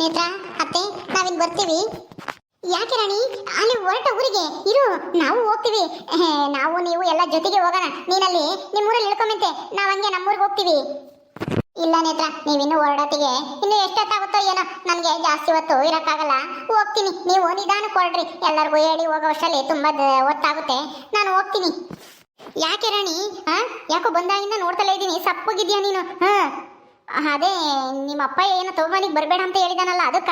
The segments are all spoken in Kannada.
ನೇತ್ರ ಅತ್ತೆ, ನಾವಿನ್ ಬರ್ತೀವಿ. ಯಾಕೆ ರಾಣಿ? ಅಲ್ಲಿ ಹೊರಟ ಊರಿಗೆ. ಇರು, ನಾವು ಹೋಗ್ತೀವಿ. ನಾವು ನೀವು ಎಲ್ಲ ಜೊತೆಗೆ ಹೋಗೋಣ. ನೀನಲ್ಲಿ ನಿಮ್ಮೂರಲ್ಲಿ ಇಳ್ಕೊಂಬಂತೆ. ನಾವು ಹಂಗೆ ನಮ್ಮೂರಿಗೆ ಹೋಗ್ತೀವಿ. ಇಲ್ಲ ನೇತ್ರ ನೀವಿನ್ನು ಹೊರಡತಿಗೆ ಇನ್ನು ಎಷ್ಟೊತ್ತಾಗುತ್ತೋ ಏನೋ. ನನಗೆ ಜಾಸ್ತಿ ಹೊತ್ತು ಇರೋಕ್ಕಾಗಲ್ಲ. ಹೋಗ್ತೀನಿ. ನೀವು ನಿಧಾನಕ್ಕೆ ಹೊರಡ್ರಿ. ಎಲ್ಲರಿಗೂ ಹೇಳಿ ಹೋಗೋ ಅಷ್ಟರಲ್ಲಿ ತುಂಬಾ ಹೊತ್ತಾಗುತ್ತೆ. ನಾನು ಹೋಗ್ತೀನಿ. ಯಾಕೆ ರಾಣಿ? ಹಾ ಯಾಕೋ ಬಂದಾಗಿಂದ ನೋಡ್ತಲೇ ಇದ್ದೀನಿ. ಸಪ್ಪಗಿದ್ಯಾ ನೀನು? ಹಾ. ಅದೇ, ನಿಮ್ಮ ಅಪ್ಪ ಏನೋ ತಗೊಂಬನಿಗೆ ಬರಬೇಡ ಅಂತ ಹೇಳಿದಾನಲ್ಲ, ಅದಕ್ಕ?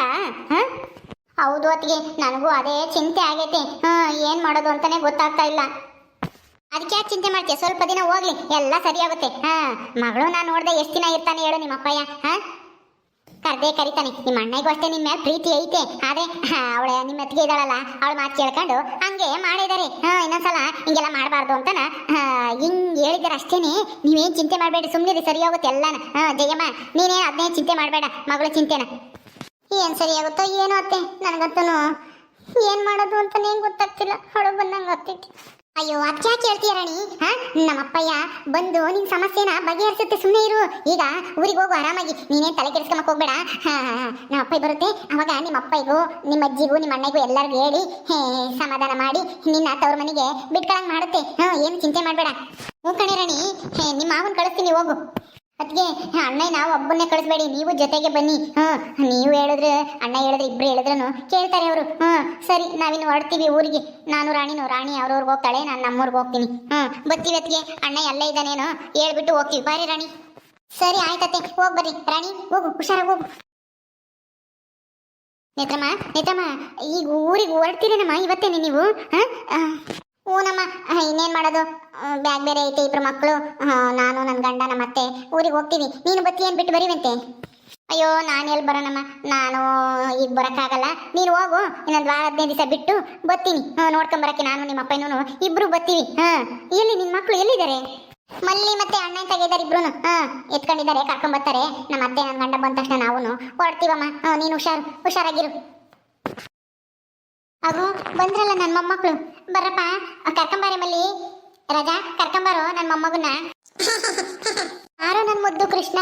ಹೌದು ಅತ್ತಿಗೆ, ನನಗೂ ಅದೇ ಚಿಂತೆ ಆಗೈತೆ. ಹಾ, ಏನು ಮಾಡೋದು ಅಂತಾನೆ ಗೊತ್ತಾಗ್ತಾ ಇಲ್ಲ. ಅದಕ್ಕೆ ಯಾಕೆ ಚಿಂತೆ ಮಾಡ್ತೀಯ? ಸ್ವಲ್ಪ ದಿನ ಹೋಗ್ಲಿ, ಎಲ್ಲ ಸರಿಯಾಗುತ್ತೆ ಹಾಂ, ಮಗಳು ನಾನು ನೋಡಿದೆ, ಎಷ್ಟು ದಿನ ಇರ್ತಾನೆ ಹೇಳು ನಿಮ್ಮ ಅಪ್ಪಯ್ಯ ಹಾ? ಕರ್ದೇ ಕರಿತಾನೆ. ನಿಮ್ಮ ಅಣ್ಣಗೂ ಅಷ್ಟೇ ನಿಮ್ಮ ಮೇಲೆ ಪ್ರೀತಿ ಐತೆ. ಆದ್ರೆ ಅವಳ ನಿಮ್ಮ ಅತ್ತಿಗೆ ಇದ್ದಾಳಲ್ಲ, ಅವಳ ಮಾತು ಕೇಳ್ಕೊಂಡು ಹಂಗೆ ಮಾಡಿದಾರೆ. ಹಾ, ಇನ್ನೊಂದ್ಸಲ ಹಿಂಗೆಲ್ಲ ಮಾಡಬಾರ್ದು ಅಂತಾನ ಹಿಂಗ್ ಹೇಳಿದಾರೆ ಅಷ್ಟೇನೆ. ನೀವೇನ್ ಚಿಂತೆ ಮಾಡಬೇಡಿ ಸುಮ್ಮನೆ ಸರಿ ಹೋಗುತ್ತೆ ಎಲ್ಲಾನ. ಜಯಮ್ಮ, ನೀನೇನು ಅದನ್ನೇ ಚಿಂತೆ ಮಾಡಬೇಡ, ಮಗಳ ಚಿಂತೆನ. ಏನ್ ಸರಿಯಾಗುತ್ತೋ ಏನೋ ಅತ್ತೆ ನನಗಂತೂ ಏನ್ ಮಾಡೋದು ಅಂತ ಗೊತ್ತಾಗ್ತಿಲ್ಲ ಹೊಳಗ್ ಬಂದಂಗ ಆಗ್ತೈತಿ. ಅಯ್ಯೋ ಅದ್ಕೆ ಯಾಕೆ ಹೇಳ್ತೀಯ ರಾಣಿ? ಹಾ? ನಮ್ಮಪ್ಪಯ್ಯ ಬಂದು ನಿನ್ ಸಮಸ್ಯೆನ ಬಗೆಹರಿಸುತ್ತೆ ಸುಮ್ಮನೆ ಇರು. ಈಗ ಊರಿಗೆ ಹೋಗು, ಆರಾಮಾಗಿ. ನೀನೇ ತಲೆ ಕೆಡಿಸ್ಕೊಂಬಕ್ ಹೋಗ್ಬೇಡ. ಹಾ ನಮ್ಮ ಅಪ್ಪಯ್ಯ ಬರುತ್ತೆ. ಅವಾಗ ನಿಮ್ಮ ಅಪ್ಪಯ್ಗೂ ನಿಮ್ಮ ಅಜ್ಜಿಗೂ ನಿಮ್ಮ ಅಣ್ಣಗೂ ಎಲ್ಲರಿಗೂ ಹೇಳಿ, ಹೇ, ಸಮಾಧಾನ ಮಾಡಿ, ನಿನ್ನ ತವ್ರ ಮನೆಗೆ ಬಿಟ್ಕೊಳಂಗ್ ಮಾಡುತ್ತೆ. ಹಾ, ಏನು ಚಿಂತೆ ಮಾಡಬೇಡ. ಹ್ಞೂ ಕಣೆ ರಾಣಿ. ಹೇ, ನಿಮ್ಮ ಮಾವನ್ ಕಳಿಸ್ತೀನಿ, ಹೋಗು. ಅದಕ್ಕೆ ಅಣ್ಣ, ನಾವು ಒಬ್ಬನ್ನೇ ಕಳಿಸ್ಬೇಡಿ, ನೀವು ಜೊತೆಗೆ ಬನ್ನಿ. ಹಾ, ನೀವು ಹೇಳಿದ್ರೆ, ಅಣ್ಣ ಹೇಳಿದ್ರೆ ಇಬ್ಬರು ಹೇಳಿದ್ರೂ ಕೇಳ್ತಾರೆ ಅವರು. ಹಾ, ಸರಿ, ನಾವಿನ್ನು ಹೊರಡ್ತೀವಿ ಊರಿಗೆ. ನಾನು ರಾಣಿನೋ, ರಾಣಿ ಅವ್ರವ್ರಿಗೆ ಹೋಗ್ತಾಳೆ, ನಾನು ನಮ್ಮೂರ್ಗೆ ಹೋಗ್ತೀನಿ. ಹಾ, ಬರ್ತೀವಿ ಅದಕ್ಕೆ ಅಣ್ಣ ಎಲ್ಲ ಇದ್ದಾನೇನೋ ಹೇಳ್ಬಿಟ್ಟು ಹೋಗ್ತೀವಿ. ಬಾರಿ ರಾಣಿ. ಸರಿ ಆಯ್ತತ್ತೆ ಹೋಗ್ ಬರ್ರಿ. ರಾಣಿ, ಹೋಗು, ಹುಷಾರಾಗಿ ಹೋಗು. ನೇತ್ರಮ್ಮ ನೇತ್ರಮ್ಮ, ಈಗ ಊರಿಗೆ ಹೊರಡ್ತೀರೇನಮ್ಮ? ಇವತ್ತೇನೆ ನೀವು? ಹಾಂ ಹ್ಞೂನಮ್ಮ ಇನ್ನೇನ್ ಮಾಡೋದು? ಬ್ಯಾಗ್ ಬೇರೆ ಐತೆ, ಇಬ್ರು ಮಕ್ಕಳು ನಾನು ನನ್ನ ಗಂಡ, ನಮ್ಮ ಅತ್ತೆ. ಊರಿಗೆ ಹೋಗ್ತೀವಿ. ನೀನು ಬತ್ತಿ ಏನ್ ಬಿಟ್ಟು ಬರೀವಂತೆ? ಅಯ್ಯೋ, ನಾನು ಎಲ್ಲಿ ಬರೋಣಮ್ಮ? ನಾನು ಈಗ ಬರೋಕ್ಕಾಗಲ್ಲ. ನೀನು ಹೋಗು. ಇನ್ನೊಂದು ವಾರ, ಹದಿನೈದು ದಿವಸ ಬಿಟ್ಟು ಬತ್ತೀನಿ. ಹಾಂ ನೋಡ್ಕೊಂಬರಕ್ಕೆ ನಾನು ನಿಮ್ಮ ಅಪ್ಪನೂ ಇಬ್ರು ಬರ್ತೀವಿ ಹಾಂ ಎಲ್ಲಿ ನಿನ್ನ ಮಕ್ಕಳು ಎಲ್ಲಿದ್ದಾರೆ? ಮಲ್ಲಿ ಮತ್ತೆ ಅಣ್ಣ ಇದ್ದಾರೆ ಇಬ್ರು ಹಾಂ ಎತ್ಕೊಂಡಿದ್ದಾರೆ ಕರ್ಕೊಂಬರ್ತಾರೆ ನಮ್ಮ ಅತ್ತೆ ನನ್ನ ಗಂಡ ಬಂದ ತಕ್ಷಣ ನಾವು ಹೊರಡ್ತೀವಮ್ಮ. ಹಾಂ ನೀನು ಹುಷಾರು, ಹುಷಾರಾಗಿರು. ಅದು ಬಂದ್ರಲ್ಲ ನನ್ನ ಮೊಮ್ಮಕ್ಕಳು ಬರಪ್ಪ ಕರ್ಕೊಂಬಾರಿ ಮಲ್ಲಿ. ರಜಾ, ಕರ್ಕೊಂಬಾರೋ ನನ್ನ ಮೊಮ್ಮಗನ ಯಾರೋ ನನ್ನ ಮುದ್ದು ಕೃಷ್ಣ.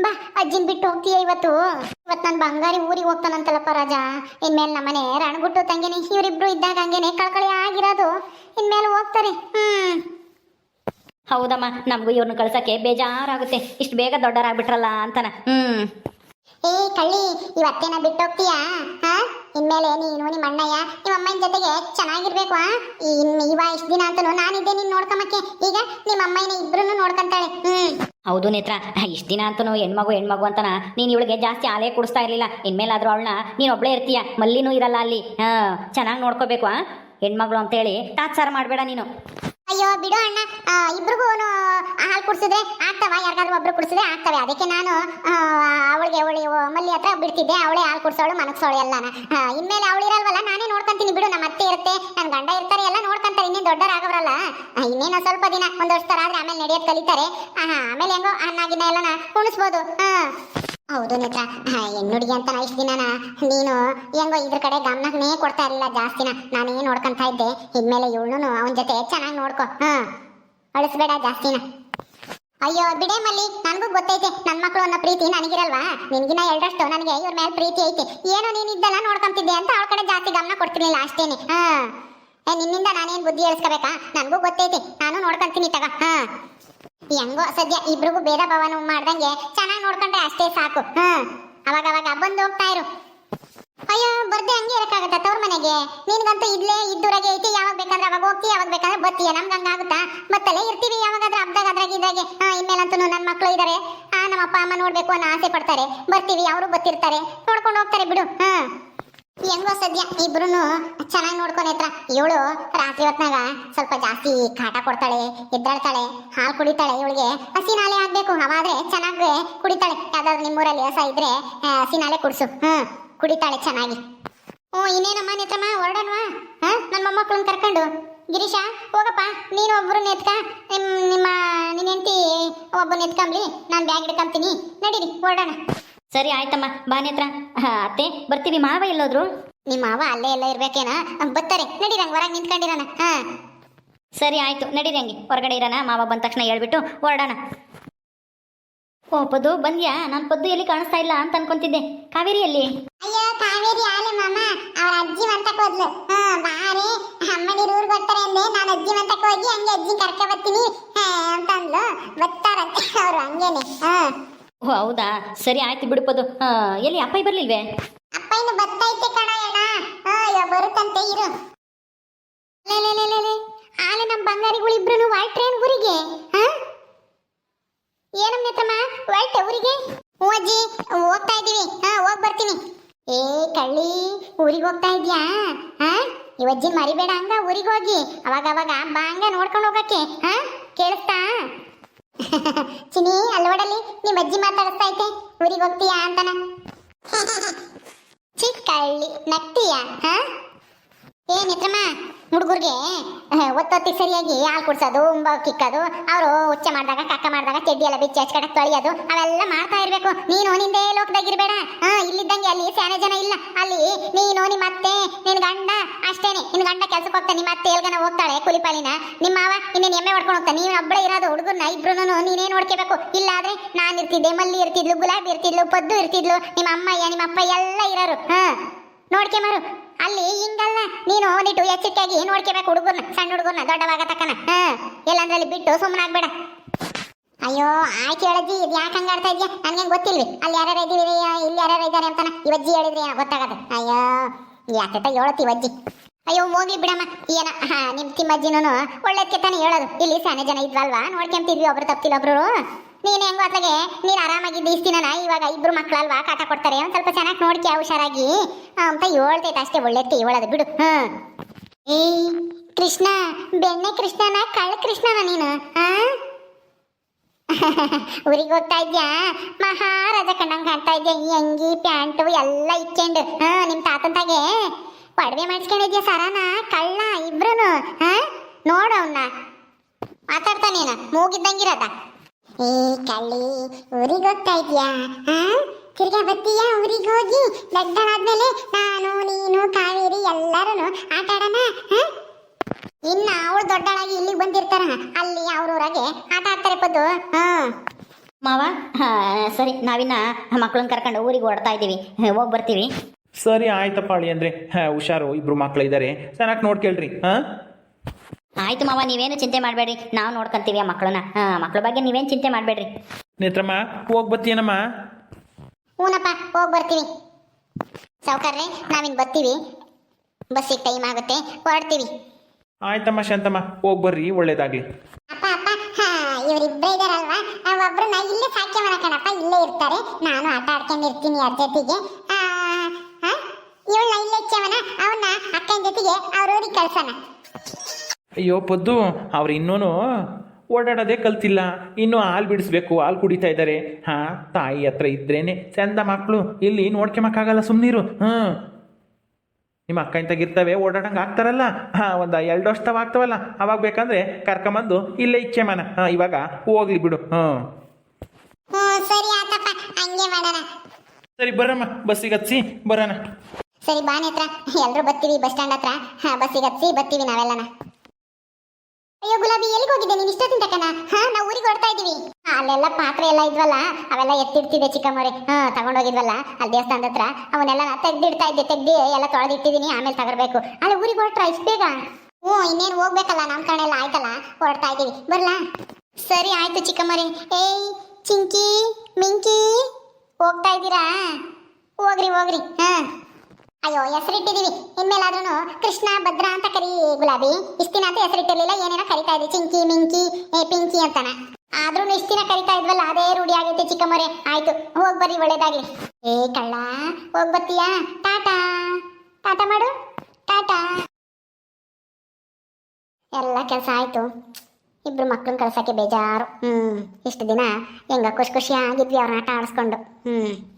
ಬಾ, ಅಜ್ಜಿನ ಬಿಟ್ಟು ಹೋಗ್ತೀಯ ಇವತ್ತು. ಇವತ್ತು ನನ್ನ ಬಂಗಾರಿ ಊರಿಗೆ ಹೋಗ್ತಾನಂತಲ್ಲಪ್ಪ ರಾಜಾ. ಇನ್ಮೇಲೆ ನಮ್ಮನೆ ರಣಗುಟ್ಟು ತಂಗೇನೆ, ಇವರಿಬ್ರು ಇದ್ದಾಗ ಹಂಗೇನೆ ಕಳ್ಕಳಿ ಆಗಿರೋದು. ಇನ್ಮೇಲೆ ಹೋಗ್ತಾರೆ. ಹ್ಮ್. ಹೌದಮ್ಮ, ನಮಗೂ ಇವ್ರನ್ನ ಕಳ್ಸಕ್ಕೆ ಬೇಜಾರಾಗುತ್ತೆ. ಇಷ್ಟು ಬೇಗ ದೊಡ್ಡರಾಗ್ಬಿಟ್ರಲ್ಲ ಅಂತನ. ಹ್ಮ್. ಏ, ಕಳ್ಳಿ, ಇವತ್ತೇನ ಬಿಟ್ಟು ಹೋಗ್ತೀಯಾ ಹಾ? ಇನ್ಮೇಲೆ ನೀನು, ನಿಮ್ಮ ಅಣ್ಣಯ್ಯ, ನಿಮ್ಮ ಅಮ್ಮನ ಜೊತೆಗೆ ಚೆನ್ನಾಗಿರ್ಬೇಕು, ಆ? ಇನ್, ಇವ ಇಷ್ಟ ದಿನ ಅಂತನು ನಾನಿದ್ದೆ ನೀನ್ ನೋಡ್ಕೊಂಬಕ್ಕೆ ಈಗ ನಿಮ್ಮ ಅಮ್ಮನ ಇಬ್ರು ನೋಡ್ಕೊಂತಾಳೆ. ಹ್ಮ್. ಹೌದು ನೇತ್ರ, ಇಷ್ಟು ದಿನ ಅಂತನು ಹೆಣ್ಮಗು ಹೆಣ್ಮಗು ಅಂತನ ನೀನು ಇವಳಿಗೆ ಜಾಸ್ತಿ ಆಲೆ ಕುಡಿಸ್ತಾ ಇರಲಿಲ್ಲ. ಇನ್ಮೇಲಾದ್ರೂ ಅವಳನ್ನ ನೀನು ಒಬ್ಬಳೇ ಇರ್ತೀಯ, ಮಲ್ಲಿನೂ ಇರಲ್ಲ ಅಲ್ಲಿ. ಹಾಂ, ಚೆನ್ನಾಗಿ ನೋಡ್ಕೋಬೇಕು, ಆ? ಹೆಣ್ಮಗಳು ಅಂತೇಳಿ ತಾತ್ಸಾರ ಮಾಡಬೇಡ ನೀನು. ಅಯ್ಯೋ, ಬಿಡು ಅಣ್ಣ. ಇಬ್ರಿಗೂ ಹಾಲು ಕುಡಿಸಿದ್ರೆ ಆಗ್ತವ? ಯಾರಿಗಾದ್ರೂ ಒಬ್ರು ಕುಡಿಸಿದ್ರೆ ಆಗ್ತವೆ. ಅದಕ್ಕೆ ನಾನು ಅವಳಿಗೆ ಅವಳಿ ಮಲ್ಲಿ ಹತ್ರ ಬಿಡ್ತಿದ್ದೆ. ಅವಳೇ ಹಾಲು ಕುಡ್ಸೋಳು ಮನಗ್ಸೋಳು ಎಲ್ಲಾನ. ಇನ್ಮೇಲೆ ಅವಳಿರಲ್ವಲ್ಲ ನಾನೇ ನೋಡ್ಕೊಂತೀನಿ ಬಿಡು. ನಮ್ಮ ಅತ್ತೆ ಇರುತ್ತೆ. ನನ್ನ ಗಂಡ ಇರ್ತಾರೆ, ಎಲ್ಲ ನೋಡ್ಕೊಂತಾರೆ. ಇನ್ನೇನು ದೊಡ್ಡರಾಗವ್ರಲ್ಲ? ಇನ್ನೇನು ಸ್ವಲ್ಪ ದಿನ ಒಂದು ವರ್ಷ ಆದ್ರೆ ಆಮೇಲೆ ನಡೆಯೋದು ಕಲಿತಾರೆ. ಆಮೇಲೆ ಹೆಂಗೋ ಅನ್ನಾಗಿನ ಎಲ್ಲನ ಉಣಿಸ್ಬೋದು. ಹಾ ಹೌದು ನೇತ್ರ. ಹೆಣ್ಣು ಹುಡುಗಿ ಅಂತ ನಾ ಇಷ್ಟು ದಿನನ, ನೀನು ಹೆಂಗೋ ಇದ್ರ ಕಡೆ ಗಮನನೇ ಕೊಡ್ತಾ ಇರಲಿಲ್ಲ ಜಾಸ್ತಿನ ನಾನೇ ನೋಡ್ಕೊಂತ ಇದ್ದೆ. ಇನ್ಮೇಲೆ ಇವಳು ಅವನ ಜೊತೆ ಚೆನ್ನಾಗಿ ನೋಡ್ಕೊ. ಹಾ, ಅಳಿಸ್ಬೇಡ ಜಾಸ್ತಿನ ಅಯ್ಯೋ, ಬಿಡೇ ಮಲ್ಲಿ, ನನಗೂ ಗೊತ್ತೈತೆ. ನನ್ನ ಮಕ್ಕಳು ಅನ್ನೋ ಪ್ರೀತಿ ನನಗಿರಲ್ವಾ? ನಿನ್ಗಿನ ಎರಡಷ್ಟು ನನಗೆ ಇವ್ರ ಮೇಲೆ ಪ್ರೀತಿ ಐತೆ. ಏನೋ ನೀನ್ ಇದ್ದಲ್ಲ ನೋಡ್ಕೊಂತಿದ್ದೆ ಅಂತ ಅವಳ ಕಡೆ ಜಾಸ್ತಿ ಗಮನ ಕೊಡ್ತಿರ್ಲಿಲ್ಲ ಅಷ್ಟೇನೆ. ಹಾ. ನಿನ್ನಿಂದ ನಾನೇನ್ ಬುದ್ಧಿ ಹೇಳಿಸ್ಕೋಬೇಕಾ ನನಗೂ ಗೊತ್ತೈತೆ. ನಾನು ನೋಡ್ಕೊಂತೀನಿ ತಗ. ಹಾ. ಹೆಂಗೋ ಸದ್ಯ ಇಬ್ರಿಗೂ ಭೇದ ಭಾವನ ಮಾಡ್ದಂಗೆ ಚೆನ್ನಾಗಿ ನೋಡ್ಕೊಂಡ್ರೆ ಅಷ್ಟೇ ಸಾಕು. ಹ್ಮ್ ಅವಾಗ ಅವಾಗ ಬಂದು ಹೋಗ್ತಾ ಇರು. ಅಯ್ಯೋ, ಬರ್ದೆ ಹಂಗೆ ಇರಕ್ಕಾಗತ್ತ ತವ್ರ ಮನೆಗೆ? ನಿನ್ಗಂತೂ ಇದ್ಲೇ ಇದ್ದೂರಾಗೆ ಐತಿ, ಯಾವಾಗ ಬೇಕಂದ್ರೆ ಅವಾಗ ಹೋಗ್ತಿ, ಯಾವಾಗ ಬೇಕಂದ್ರೆ ಬರ್ತೀಯ? ನಮ್ಗೆ ಹಂಗಾಗುತ್ತಾ ಮತ್ತಲ್ಲೇ ಇರ್ತೀವಿ, ಯಾವಾಗಾದ್ರೆ ಹಬ್ದಾಗ ಅದ್ರಾಗ ಇದ್ರಾಗೆ. ಹಾ ಇನ್ಮೇಲಂತೂ ನನ್ನ ಮಕ್ಕಳು ಇದ್ದಾರೆ ಆ, ನಮ್ಮ ಅಪ್ಪ, ಅಮ್ಮ ನೋಡ್ಬೇಕು ಅನ್ನೋ ಆಸೆ ಪಡ್ತಾರೆ. ಬರ್ತೀವಿ, ಅವರು ಬತ್ತಿರ್ತಾರೆ ನೋಡ್ಕೊಂಡು ಹೋಗ್ತಾರೆ ಬಿಡು. ಹಾ. ಹೆಂಗೋ ಸದ್ಯ? ಇಬ್ರು ಚೆನ್ನಾಗಿ ನೋಡ್ಕೊನೆ ಹತ್ರ ಇವಳು ರಾತ್ರಿ ಹೊತ್ನಾಗ ಸ್ವಲ್ಪ ಜಾಸ್ತಿ ಕಾಟ ಕೊಡ್ತಾಳೆ, ಎದ್ದಾಳ್ತಾಳೆ, ಹಾಲು ಕುಡಿತಾಳೆ ಇವಳಿಗೆ. ಹಸಿ ನಾಲೆ ಆಗ್ಬೇಕು ಅವಾದ್ರೆ ಚೆನ್ನಾಗಿ ಕುಡಿತಾಳೆ. ಯಾವ್ದಾದ್ರು ನಿಮ್ಮೂರಲ್ಲಿ ಹೊಸ ಇದ್ರೆ ಹಸಿನಾಲೆ ಹಸಿ ನಾಲೆ ಕುಡ್ಸು. ಹ್ಮ್, ಕುಡಿತಾಳೆ ಚೆನ್ನಾಗಿ. ಓ ಇನ್ನೇನಮ್ಮ ನೇತ್ರಮ್ಮ? ಹೊರಡೋಣವಾ ಹಾ ನನ್ನ ಮೊಮ್ಮಕ್ಕಳನ್ನ ಕರ್ಕೊಂಡು. ಗಿರೀಶ, ಹೋಗಪ್ಪ. ನೀನು ಒಬ್ರು ನೆತ್ಕ. ನಿಮ್ಮ ನಿಮ್ಮ ನಿನ್ನ ಹೆಂಡತಿ ಒಬ್ಬನ ನಾನು ಬ್ಯಾಗ್ ಹಿಡ್ಕೊಂತೀನಿ ನಡೀರಿ, ಹೊರಡೋಣ. ಸರಿ ಆಯ್ತಮ್ಮ. ಬಾ ನೇತ್ರ. ಹಾ, ಅತ್ತೆ ಬರ್ತೀವಿ. ಮಾವ ಎಲ್ಲೋದ್ರು? ನಿಮ್ಮ ಮಾವ ಅಲ್ಲೇ ಎಲ್ಲ ಇರ್ಬೇಕೇನ? ಬರ್ತಾರೆ. ನಡೀರಂಗ್ ಹೊರಗೆ ನಿಂತ್ಕೊಂಡಿರೋಣ. ಹಾ. ಸರಿ ಆಯ್ತು. ನಡೀರಂಗೆ ಹೊರಗಡೆ ಇರೋಣ. ಮಾವ ಬಂದ ತಕ್ಷಣ ಹೇಳ್ಬಿಟ್ಟು ಹೊರಡೋಣ. ಓ ಪದ್ದು ಬಂದ್ಯಾ? ನಾನು ಪದ್ದು ಎಲ್ಲಿ ಕಾಣಿಸ್ತಾ ಇಲ್ಲ ಅಂತ ಅನ್ಕೊಂತಿದ್ದೆ. ಕಾವೇರಿ ಅಲ್ಲಿ ಅಯ್ಯೋ ಕಾವೇರಿ ಆಲೆ ಮಾಮ. ಅವ್ರ ಅಜ್ಜಿ ಮಂತಕ್ಕೆ ಹೋದ್ಲು. ಹಾ ಬಾರೆ ಅಮ್ಮನಿರು ಊರ್ ಬರ್ತಾರೆ ಅಂದೆ. ನಾನು ಅಜ್ಜಿ ಮಂತಕ್ಕೆ ಹೋಗಿ ಹಂಗೆ ಅಜ್ಜಿ ಕರ್ಕ ಬರ್ತೀನಿ. ಅಂತ ಅಂದ್ಲು. ಬರ್ತಾರಂತೆ ಅವ್ರು ಹಂಗೇನೆ. ಹಾ. ಹೌದಾ? ಸರಿ ಆಯ್ತು ಬಿಡು ಪದ್ದು ಆ, ಎಲ್ಲಿ ಅಪ್ಪ ಬರ್ಲಿಲ್ವೇ? ಅಪ್ಪ ಇನ್ನು ಬತ್ತೈತೆ ಕಣಯ್ಯಣ್ಣ ಅಯ್ಯೋ ಬರುತ್ತಂತೆ ಇರು. ಲೇ ಲೇ ಲೇ ಲೇ ಲೇ. ಆಲೆ ನಮ್ಮ ಬಂಗಾರಿಗಳು ಇಬ್ರು ವೈಟ್ ಟ್ರೈನ್ ಊರಿಗೆ? ಏನಮ್ಮ ನೇತ್ರಮ್ಮ ವೈಟ್ ಊರಿಗೆ? ಹ್ಞೂ ಅಜ್ಜಿ ಹೋಗ್ತಾ ಇದ್ದೀವಿ. ಹಾ ಹೋಗ್ ಬರ್ತೀನಿ. ಏ ಕಳ್ಳಿ ಊರಿಗೆ ಹೋಗ್ತಾ ಇದ್ಯಾ? ಹಾ ಇವಜ್ಜಿ ಮರಿಬೇಡ ಹಂಗ ಊರಿಗೆ ಹೋಗಿ. ಅವಾಗ ಅವಾಗ ಬಾ ಹಂಗ ನೋಡ್ಕೊಂಡು ಹೋಗಕ್ಕೆ. ಹಾ ಕೇಳಿಸ್ತಾ? ಚಿನಿ ಅಲ್ವಡಲಿ? ನಿಮ್ಮ ಅಜ್ಜಿ ಮಾತಾಡಿಸ್ತಾ ಐತೆ ಊರಿಗೆ ಹೋಗ್ತೀಯಾ ಅಂತಾನ? ಚಿಕ್ಕಳ್ಳಿ ನಗ್ತೀಯಾ? ಹಾ? ಏ ಮಿತ್ರಮ್ಮ ಹುಡುಗರಿಗೆ ಒತ್ತೊತ್ತಿಗೆ ಸರಿಯಾಗಿ ಹಾಲು ಕುಡ್ಸೋದು, ಉಂಬ ಕಿಕ್ಕೋದು, ಅವರು ಉಚ್ಚ ಮಾಡಿದಾಗ, ಕಕ್ಕ ಮಾಡಿದಾಗ, ಚೆಡ್ಡಿ ಎಲ್ಲ ಬಿಚ್ಚಿ ಹಚ್ಕಡೆ ತೊಳೆಯೋದು, ಅವೆಲ್ಲ ಮಾಡ್ತಾ ಇರಬೇಕು. ನೀನು ನಿಂದೇ ಲೋಕದಾಗಿರ್ಬೇಡ ಹಾ, ಇಲ್ಲಿದ್ದಂಗೆ ಅಲ್ಲಿ ಸ್ಯಾನೆ ಜನ ಇಲ್ಲ. ಅಲ್ಲಿ ನೀನು ನಿಮ್ಮ ಅತ್ತೆ, ನಿನ್ ಗಂಡ, ಅಷ್ಟೇನೆ. ನಿನ್ ಗಂಡ ಕೆಲಸಕ್ಕೆ ಹೋಗ್ತಾನೆ, ನಿಮ್ಮ ಅತ್ತೆ ಎಲ್ಗನ ಹೋಗ್ತಾಳೆ ಕುಲಿಪಾಲಿನ. ನಿಮ್ಮ ಮಾವ ಇನ್ನೇನು ಎಮ್ಮೆ ಹೊಡ್ಕೊಂಡು ಹೋಗ್ತಾನೆ. ನೀನು ಒಬ್ಬಳೇ ಇರೋದು, ಹುಡುಗರ್ನ ಇಬ್ರು ನೀನೇ ನೋಡ್ಕೋಬೇಕು. ಇಲ್ಲಾದ್ರೆ ನಾನು ಇರ್ತಿದ್ದೆ, ಮಲ್ಲಿ ಇರ್ತಿದ್ಲು, ಗುಲಾಬಿ ಇರ್ತಿದ್ಲು, ಪದ್ದು ಇರ್ತಿದ್ಲು, ನಿಮ್ಮ ಅಮ್ಮಯ್ಯ, ನಿಮ್ಮ ಅಪ್ಪ ಎಲ್ಲ ಇರೋರು. ಹಾ. ನೋಡ್ಕೆಮಾರು ಅಲ್ಲಿ ಹಿಂಗಲ್ಲ, ನೀನು ಒಂದಿಟ್ಟು ಎಚ್ಚರಿಕೆಯಾಗಿ ನೋಡ್ಕೋಬೇಕು ಹುಡುಗರ್ನ, ಸಣ್ಣ ಹುಡುಗರ್ನ, ದೊಡ್ಡವಾಗ ತಕ್ಕನ. ಹಾ ಎಲ್ಲಂದ್ರೆ ಅಲ್ಲಿ ಬಿಟ್ಟು ಸುಮ್ಮನಾಗ್ಬೇಡ ಅಯ್ಯೋ, ಆಯ್ತು ಹೇಳಜ್ಜಿ ಇದು ಯಾಕೆ ಹಂಗಾಡ್ತಾ ಇದೆಯಾ? ನನಗೆ ಗೊತ್ತಿಲ್ಲ ಅಲ್ಲಿ ಯಾರ್ಯಾರು ಇದ್ದೀವಿ ಇಲ್ಲಿ ಯಾರ್ಯಾರು ಇದ್ದಾರೆ ಅಂತಾನೆ? ಇವಜ್ಜಿ ಹೇಳಿದ್ರಿ ಗೊತ್ತಾಗತ್ತೆ. ಅಯ್ಯೋ ಯಾಕೆ ಹೇಳತ್ತಿ ಇವಜ್ಜಿ ಅಯ್ಯೋ ಹೋಗಿ ಬಿಡಮ್ಮ. ಏನ, ಹಾ, ನಿಮ್ ತಿಮ್ಮಜ್ಜಿನೂ ಒಳ್ಳೇದಕ್ಕೆ ತಾನೇ ಹೇಳೋದು. ಇಲ್ಲಿ ಸಣ್ಣ ಜನ ಇದ್ವಲ್ವಾ? ನೋಡ್ಕೊಂತಿದ್ವಿ ಒಬ್ರು ತಪ್ತಿಲ್ಲ ಒಬ್ರು. ನೀನು ಹೆಂಗೋ ಅತ್ಲಾಗೆ, ನೀನ್ ಆರಾಮಾಗಿದ್ದು ಇಷ್ಟು ದಿನನ ಇವಾಗ ಇಬ್ರು ಮಕ್ಳಲ್ವಾ? ಕಾಟ ಕೊಡ್ತಾರೆ. ಒಂದ್ ಸ್ವಲ್ಪ ಚೆನ್ನಾಗಿ ನೋಡ್ಕೆ ಹುಷಾರಾಗಿ. ಅಂತ ಹೇಳ್ತೈತೆ ಅಷ್ಟೇ ಒಳ್ಳೇದಕ್ಕೆ ಹೇಳೋದು. ಬಿಡು. ಹಾ. ಏಯ್, ಕೃಷ್ಣ, ಬೆಣ್ಣೆ ಕೃಷ್ಣನ, ಕಳ್ಳ ಕೃಷ್ಣನ ನೀನು? ಹಾ? ಊರಿಗೆ ಹೋಗ್ತಾ ಇದ್ಯಾ? ಮಹಾರಾಜ ಕಣ್ಣಂಗ್ ಕಾಣ್ತಾ ಇದ್ಯಾ? ಈ ಅಂಗಿ, ಪ್ಯಾಂಟು ಎಲ್ಲ ಇಕ್ಕೊಂಡು ಹಾ, ನಿಮ್ ತಾತಂತಾಗೆ ಒಡವೆ ಮಾಡಿಸ್ಕೊಂಡಿದ್ಯಾ ಸರನ? ಕಳ್ಳ ಇಬ್ರು ನೋಡು ಅವನ್ನ ಮಾತಾಡ್ತಾನೇನ ಮೂಗಿದ್ದಂಗಿರದ ಏ, ಕಳ್ಳಿ, ಊರಿಗೆ ಹೋಗ್ತಾ ಇದ್ಯಾ? ತಿರ್ಗಾ ಬತ್ತೀಯಾ ಊರಿಗೆ ಹೋಗಿ? ದೊಡ್ಡನಾದ್ಮೇಲೆ ನಾನು, ನೀನು, ಕಾವೇರಿ ಎಲ್ಲರೂ ಆಟ ಆಡೋಣ ಇನ್ನ ಅವಳು ದೊಡ್ಡಳಾಗಿ ಇಲ್ಲಿಗೆ ಬಂದಿರ್ತಾರ. ಅಲ್ಲಿ ಅವ್ರವ್ರಾಗೆ ಆಟ ಆಡ್ತಾರೆ ಪದ್ದು. ಹಾಂ. ಮಾವ ಸರಿ, ನಾವಿನ್ನ ಮಕ್ಕಳನ್ನ ಕರ್ಕೊಂಡು ಊರಿಗೆ ಓಡ್ತಾ ಇದ್ದೀವಿ ಹೋಗಿ ಬರ್ತೀವಿ. ಸರಿ ಆಯ್ತಪ್ಪ ಅಳಿ ಅಂದ್ರೆ ಹಾಂ ಹುಷಾರು ಇಬ್ರು ಮಕ್ಳು ಇದ್ದಾರೆ ಚೆನ್ನಾಗಿ ನೋಡ್ಕೇಳ್ರಿ ಹಾಂ? ಆಯ್ತು ಮಾವ ನೀವೇನು ಚಿಂತೆ ಮಾಡಬೇಡ್ರಿ. ನಾವು ನೋಡ್ಕೊಂತೀವಿ ಆ ಮಕ್ಕಳನ್ನ ಮಕ್ಕಳ ಬಗ್ಗೆ ನೀವೇನ್ ಚಿಂತೆ ಮಾಡಬೇಡ್ರಿ. ನೇತ್ರಮ್ಮ ಹೋಗಿ ಬತ್ತೀನಮ್ಮ ಹೂನಪ್ಪ ಹೋಗ್ ಬರ್ತೀವಿ ಸಾವುಕಾರ್ರೆ ನಾವಿನ್ ಬರ್ತೀವಿ ಬಸ್ಸಿಗೆ ಟೈಮ್ ಆಗುತ್ತೆ. ಹೊರಡ್ತೀವಿ. ಆಯ್ತಮ್ಮ ಶಾಂತಮ್ಮ ಹೋಗ್ ಬರ್ರಿ ಒಳ್ಳೇದಾಗ್ಲಿ. ಅಪ್ಪ ಅಪ್ಪ ಹಾ ಇವರಿಬ್ಬರೇ ಇದಾರಲ್ವಾ? ಒಬ್ರು ಒಬ್ರನ್ನ ಇಲ್ಲೇ ಸಾಕ್ಯ ಕಣಪ್ಪ ಇಲ್ಲೇ ಇರ್ತಾರೆ. ನಾನು ಆಟ ಆಡ್ಕೊಂಡಿರ್ತೀನಿ ಜೊತೆಗೆ ಇವಳನ್ನ ಇಲ್ಲೇ ಇಚ್ಚವನ? ಅವನ್ನ ಅಕ್ಕನ ಜೊತೆಗೆ ಕಳ್ಸೋಣ. ಅಯ್ಯೋ ಪದ್ದು ಅವ್ರು ಇನ್ನೂ ಓಡಾಡೋದೇ ಕಲ್ತಿಲ್ಲ. ಇನ್ನೂ ಹಾಲು ಬಿಡಿಸ್ಬೇಕು ಹಾಲು ಕುಡಿತಾ ಇದ್ದಾರೆ ಹಾಂ ತಾಯಿ ಹತ್ರ ಇದ್ರೇನೆ ಚಂದ ಮಕ್ಕಳು ಇಲ್ಲಿ ನೋಡ್ಕೊಳಕ್ಕಾಗಲ್ಲ ಸುಮ್ಮನಿರು ಹ್ಞೂ ನಿಮ್ಮ ಅಕ್ಕ ಇಂತಾಗಿರ್ತವೆ ಓಡಾಡಂಗೆ ಆಗ್ತಾರಲ್ಲ? ಹಾಂ ಒಂದು ಎರಡು ವರ್ಷ ತವ ಆಗ್ತಾವಲ್ಲ? ಅವಾಗ ಬೇಕಂದ್ರೆ ಕರ್ಕೊಂಬಂದು ಇಲ್ಲೇ ಇಚ್ಛೆ ಮನ ಹಾಂ ಇವಾಗ ಹೋಗ್ಲಿ ಬಿಡು. ಹಾಂ. ಹ್ಞೂ ಸರಿ ಬರಮ್ಮ. ಬಸ್ಸಿಗೆ ಹಚ್ಚಿ ಬರೋಣ. ಸರಿ ಬಾ ನೇತ್ರ. ಎಲ್ರು ಬರ್ತೀವಿ ಬಸ್ ಸ್ಟ್ಯಾಂಡ್ ಹತ್ರ. ಹಾ ಬಸ್ಸಿಗೆ ಹತ್ಸಿ ಬರ್ತೀವಿ ನಾವೆಲ್ಲನ. ಅಯ್ಯೋ ಗುಲಾಬಿ ಎಲ್ಲಿಗೆ ಹೋಗಿದ್ದೆ ನೀನು ಇಷ್ಟೊತ್ತಿನ ಹಾ ನಾವು ಊರಿಗೆ ಹೊರಡ್ತಾ ಇದೀವಿ ಹಾ, ಅಲ್ಲೆಲ್ಲ ಪಾತ್ರೆ ಎಲ್ಲ ಇದ್ವಲ್ಲ ಅವೆಲ್ಲ ಎತ್ತಿಡ್ತಿದ್ದೆ ಚಿಕ್ಕಮ್ಮವ್ರೆ. ಹಾ ತಗೊಂಡೋಗಿದ್ವಲ್ಲ ಅಲ್ಲಿ ದೇವಸ್ಥಾನದ ಹತ್ರ. ಅವನ್ನೆಲ್ಲ ತೆಗ್ದಿಡ್ತಾ ಇದ್ದೆ ತೆಗ್ದು ಎಲ್ಲ ತೊಳೆದಿಟ್ಟಿದ್ದೀನಿ ಆಮೇಲೆ ತಗೊಳ್ಬೇಕು ಅಲ್ಲಿ ಊರಿಗೆ ಹೊರಟ್ರ ಇಷ್ಟು ಬೇಗ? ಹ್ಞೂ ಇನ್ನೇನು ಹೋಗ್ಬೇಕಲ್ಲ ನಮ್ಮ ಕಡೆ ಎಲ್ಲ ಆಯ್ತಲ್ಲ? ಹೊರಡ್ತಾ ಇದ್ದೀವಿ. ಬರ್ಲಾ? ಸರಿ ಆಯ್ತು ಚಿಕ್ಕಮ್ಮರೆ ಏಯ್ ಚಿಂಕಿ ಮಿಂಕಿ ಹೋಗ್ತಾ ಇದ್ದೀರಾ? ಹೋಗ್ರಿ ಹೋಗ್ರಿ. ಹಾ. ಅಯ್ಯೋ ಹೆಸರಿಟ್ಟಿದೀವಿ ಇನ್ಮೇಲಾದ್ರೂ ಕೃಷ್ಣ, ಭದ್ರ ಅಂತ ಕರಿ ಗುಲಾಬಿ. ಇಷ್ಟಿನ ಅಂತ ಹೆಸರಿಟ್ಟಿರ್ಲಿಲ್ಲ, ಏನೇನೋ ಕರಿತಾ ಇದ್ವಿ ಚಿಂಕಿ, ಮಿಂಕಿ, ಏ, ಪಿಂಕಿ ಅಂತಾನ. ಆದ್ರೂ ಇಷ್ಟಿನ ಕರಿತಾ ಇದ್ವಲ್ಲ, ಅದೇ ರೂಢಿ ಆಗೈತೆ ಚಿಕ್ಕಮ್ಮರೆ ಆಯ್ತು, ಹೋಗ್ ಬರ್ರಿ, ಒಳ್ಳೇದಾಗ್ಲಿ. ಏ, ಕಳ್ಳ, ಹೋಗ್ ಬರ್ತೀಯಾ? ಟಾಟಾ ಟಾಟಾ ಮಾಡು. ಟಾಟಾ. ಎಲ್ಲ ಕೆಲಸ ಆಯ್ತು. ಇಬ್ರು ಮಕ್ಳನ್ನ ಕಳ್ಸಕ್ಕೆ ಬೇಜಾರು. ಹ್ಮ್, ಇಷ್ಟು ದಿನ ಹೆಂಗ ಖುಷಿ ಆಗಿದ್ವಿ ಅವ್ರನ್ನ ಆಟ ಆಡಿಸ್ಕೊಂಡು ಹ್ಮ್.